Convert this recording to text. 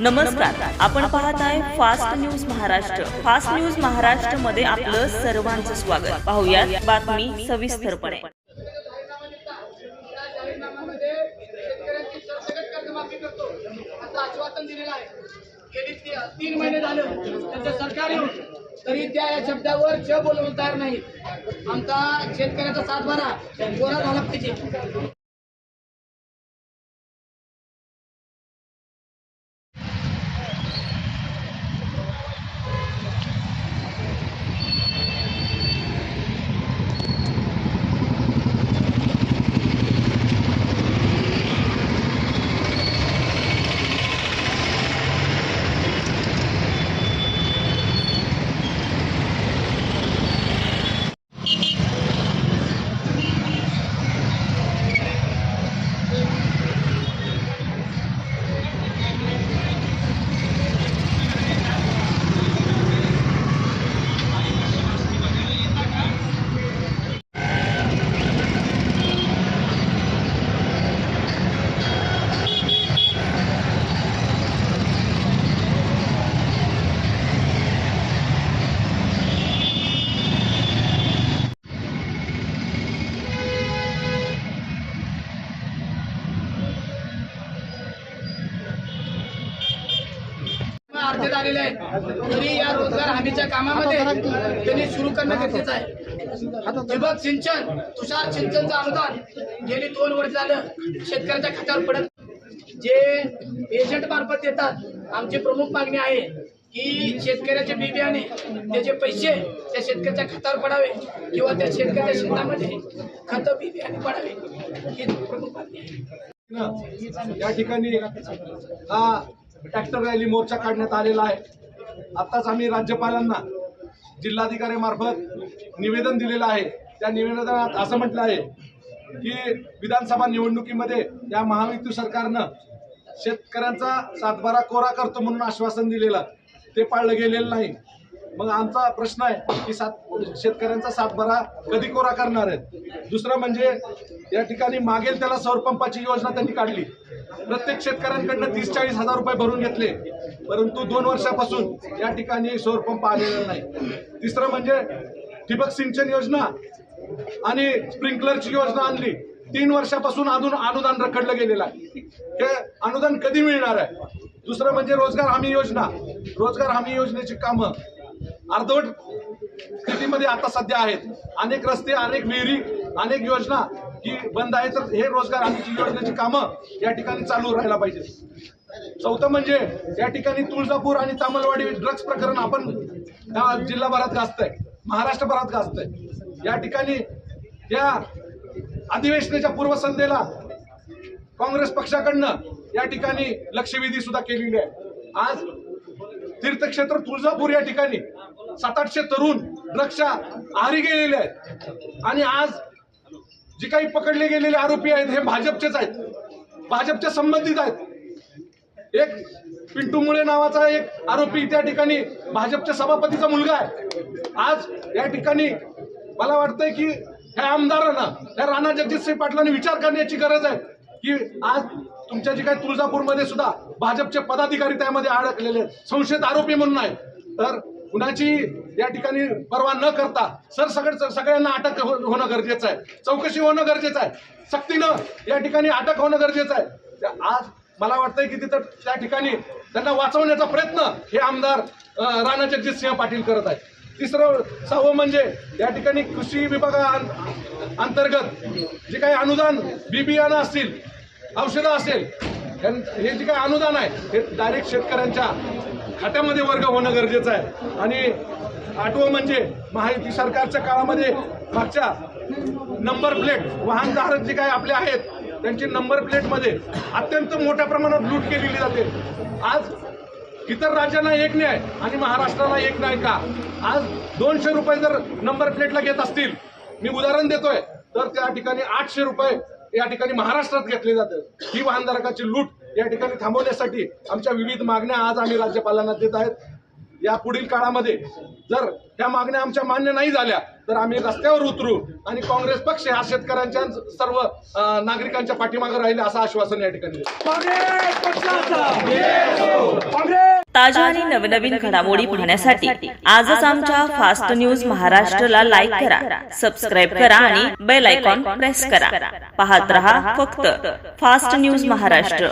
नमस्कार. आपण पाहत आहे fast news Maharashtra fast news Maharashtra. मध्ये आपलं सर्वांचं स्वागत पाहुयात बातमी सविस्तरपणे तीन महिने झालं त्यांचं सरकार येऊन तरी त्या या शब्दावर च बोलवून तयार नाहीत आमचा शेतकऱ्याचा सातबारा कोरा झाला पाहिजे. अर्धे झालेले आहेत तरी या रोजगार हमीच्या कामामध्ये त्यांनी सुरू करणं गरजेचं आहे. ठिबक सिंचन तुषार सिंचनचं अनुदान गेली दोन वर्ष झालं शेतकऱ्याच्या खात्यावर पडत जे एजंट मार्फत देतात आमची प्रमुख मागणी आहे की शेतकऱ्याचे बी बियाणे त्याचे पैसे त्या शेतकऱ्याच्या खतावर पडावे किंवा त्या शेतकऱ्याच्या शेतामध्ये खत बी बियाणे पडावे. ही प्रमुख मागणी आहे. या ठिकाणी हा ट्रॅक्टर रॅली मोर्चा काढण्यात आलेला आहे. आत्ताच आम्ही राज्यपालांना जिल्हाधिकाऱ्यामार्फत निवेदन दिलेलं आहे. त्या निवेदनात असं म्हटलं आहे की विधानसभा निवडणुकीमध्ये या महायुती सरकारनं शेतकऱ्यांचा सातबारा कोरा करतो म्हणून आश्वासन दिलेलं ते पाळलं गेलेलं नाही. मग आमचा प्रश्न आहे की सात शेतकऱ्यांचा सातबारा कधी कोरा करणार आहेत? दुसरं म्हणजे या ठिकाणी मागेल त्याला सौरपंपाची योजना त्यांनी काढली. प्रत्येक शेतकऱ्यांकडनं तीस चाळीस हजार रुपये भरून घेतले. परंतु दोन वर्षापासून या ठिकाणी सौरपंप आलेला नाही. तिसरं म्हणजे ठिबक सिंचन योजना आणि स्प्रिंकलरची योजना आणली. तीन वर्षापासून अजून अनुदान रखडलं गेलेलं आहे. हे अनुदान कधी मिळणार आहे? दुसरं म्हणजे रोजगार हमी योजना. रोजगार हमी योजनेची कामं. अर्धवट स्थितीमध्ये आता सध्या आहेत. अनेक रस्ते अनेक विहिरी अनेक योजना ही बंद आहे तर हे रोजगार हमीची योजनेची कामं या ठिकाणी चालू राहायला पाहिजे. चौथं म्हणजे या ठिकाणी तुळजापूर आणि तामलवाडी ड्रग्ज प्रकरण आपण या जिल्हाभरात गाजतंय. महाराष्ट्रभरात गाजतंय. या ठिकाणी या अधिवेशनाच्या पूर्वसंध्येला काँग्रेस पक्षाकडनं या ठिकाणी लक्षवेधी सुद्धा केलेली आहे. आज तीर्थक्षेत्र तुळजापूर या ठिकाणी सात आठशे तरुण रक्षा आरी गेलेले आहेत. आणि आज जे काही पकडले गेलेले आरोपी आहेत हे भाजपचेच आहेत. भाजपच्या संबंधित आहेत. एक पिंटू मुळे नावाचा एक आरोपी त्या ठिकाणी भाजपच्या सभापतीचा मुलगा आहे. आज या ठिकाणी मला वाटतंय की ह्या आमदारांना ह्या राणा जगजितसिंह पाटलांनी विचार करण्याची गरज आहे की आज तुमच्या जे काही तुळजापूरमध्ये सुद्धा भाजपचे पदाधिकारी त्यामध्ये अडकलेले आहेत. संशयित आरोपी म्हणून आहे. तर कुणाची या ठिकाणी परवा न करता सर सगळं सगळ्यांना अटक हो- होणं गरजेचं आहे. चौकशी होणं गरजेचं आहे. सक्तीनं या ठिकाणी अटक होणं गरजेचं आहे. आज मला वाटतंय की तिथं त्या ठिकाणी त्यांना वाचवण्याचा प्रयत्न हे आमदार राणा जगजित सिंह पाटील करत आहेत. तिसरं सहावं म्हणजे या ठिकाणी कृषी विभागा अंतर्गत जे काही अनुदान बी बियाणं असतील औषधं असेल हे जे काही अनुदान आहे हे डायरेक्ट शेतकऱ्यांच्या खात्यामध्ये वर्ग होणं गरजेचं आहे. आणि आठवं म्हणजे महायुती सरकारच्या काळामध्ये मागच्या नंबर प्लेट वाहनधारक जे काही आपले आहेत त्यांची नंबर प्लेटमध्ये अत्यंत मोठ्या प्रमाणात लूट केलेली जाते. आज इतर राज्यांना एक न्याय आणि महाराष्ट्राला एक नाही का? आज दोनशे रुपये जर नंबर प्लेटला घेत असतील मी उदाहरण देतोय तर त्या ठिकाणी आठशे रुपये या ठिकाणी महाराष्ट्रात घेतले जातात ही वाहनधारकाची लूट या ठिकाणी थांबवण्यासाठी आमच्या विविध मागण्या आज आम्ही राज्यपालांना देत आहेत. या पुढील काळामध्ये जर त्या मागण्या आमच्या मान्य नाही झाल्या तर आम्ही रस्त्यावर उतरू आणि काँग्रेस पक्ष हा शेतकऱ्यांच्या सर्व नागरिकांच्या पाठीमागे राहील असं आश्वासन या ठिकाणी देतो. ताज्या आणि नवनवीन घडामोडी पाहण्यासाठी आजच आमच्या फास्ट न्यूज महाराष्ट्रला लाईक करा सबस्क्राईब करा आणि बेल आयकॉन प्रेस करा. पाहत रहा फक्त फास्ट न्यूज महाराष्ट्र.